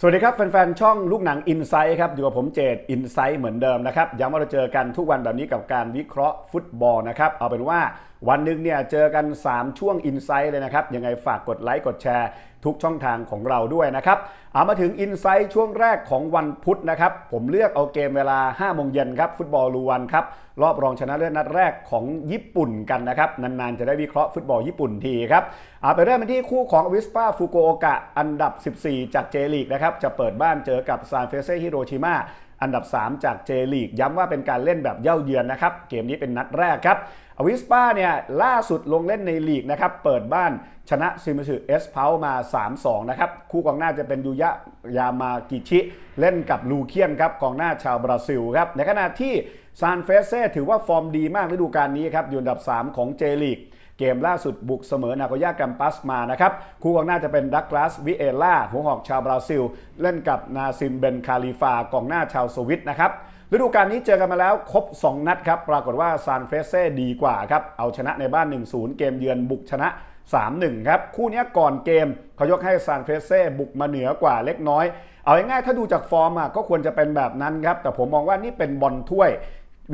สวัสดีครับ แฟนๆ ช่องลูกหนังอินไซต์ครับ อยู่กับผมเจดอินไซต์เหมือนเดิมนะครับ ย้ำว่าเราเจอกันทุกวันแบบนี้กับการวิเคราะห์ฟุตบอลนะครับ เอาเป็นว่า วันหนึ่งเนี่ยเจอกัน 3 ช่วง i n s i ซต์เลยนะครับ ยังไงฝากกดไลค์กดแชร์ทุกช่องทางของเราด้วยนะครับเอามาถึง i n s i ซต์ช่วงแรกของวันพุธนะครับ ผมเลือกเอาเกมเวลา 5 โมงเย็นครับ ฟุตบอลลูวันครับ รอบรองชนะเลิศนัดแรกของญี่ปุ่นกันนะครับ นานๆ จะได้วิเคราะห์ฟุตบอลญี่ปุ่นทีครับเอาไปเริ่มกันที่คู่ของวิสปาฟุโกโอกะอันดับ 14 จากเจลีกนะครับ จะเปิดบ้านเจอกับซานเฟเซฮิโรชิมา อันดับ 3 จากเจลีกย้ำว่าเป็นการเล่นแบบเย่าเยือนนะครับ เกมนี้เป็นนัดแรกครับอวิสปาเนี่ยล่าสุดลงเล่นในลีกนะครับ เปิดบ้านชนะซิมิสึเอสเพามา 3-2 นะครับ คู่กองหน้าจะเป็นยูยะยามากิชิ เล่นกับลูเคียนครับ กองหน้าชาวบราซิลครับ ในขณะที่ซานเฟเซ่ถือว่าฟอร์มดีมากฤดูกาลนี้ครับ อยู่อันดับ 3 ของเจลีก เกมล่าสุดบุกเสมอนาโกย่ากัมปัสมานะครับ คู่กองหน้าจะเป็นดักลาสวิเอล่าหัวหอกชาวบราซิล เล่นกับนาซิมเบนคาลิฟากองหน้าชาวสวิตนะครับฤดูกาลนี้เจอกันมาแล้วครบ 2 นัดครับ ปรากฏว่าซานเฟเซ่ดีกว่าครับ เอาชนะในบ้าน 1-0 เกมเยือนบุกชนะ 3-1 ครับ คู่นี้ก่อนเกมเขายกให้ซานเฟเซ่บุกมาเหนือกว่าเล็กน้อย เอาง่ายๆถ้าดูจากฟอร์มอะก็ควรจะเป็นแบบนั้นครับ แต่ผมมองว่านี่เป็นบอลถ้วย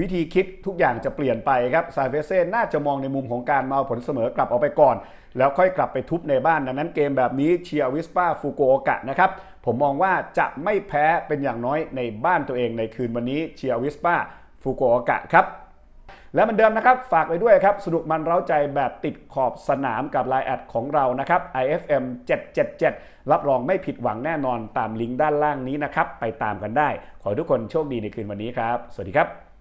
วิธีคิดทุกอย่างจะเปลี่ยนไปครับซาเฟเซ่น่าจะมองในมุมของการมาเอาผลเสมอกลับออกไปก่อน แล้วค่อยกลับไปทุบในบ้านดังนั้นเกมแบบนี้เชียร์วิสปาฟูโกโอกะนะครับผมมองว่าจะไม่แพ้เป็นอย่างน้อยในบ้านตัวเองในคืนวันนี้เชียร์วิสปาฟูโกโอกะครับและเหมือนเดิมนะครับ ฝากไปด้วยครับ สนุกมันเร้าใจแบบติดขอบสนามกับ Line แอดของเรานะครับ IFM 777รับรองไม่ผิดหวังแน่นอนตามลิงก์ด้านล่างนี้นะครับ ไปตามกันได้ ขอทุกคนโชคดีในคืนวันนี้ครับ สวัสดีครับ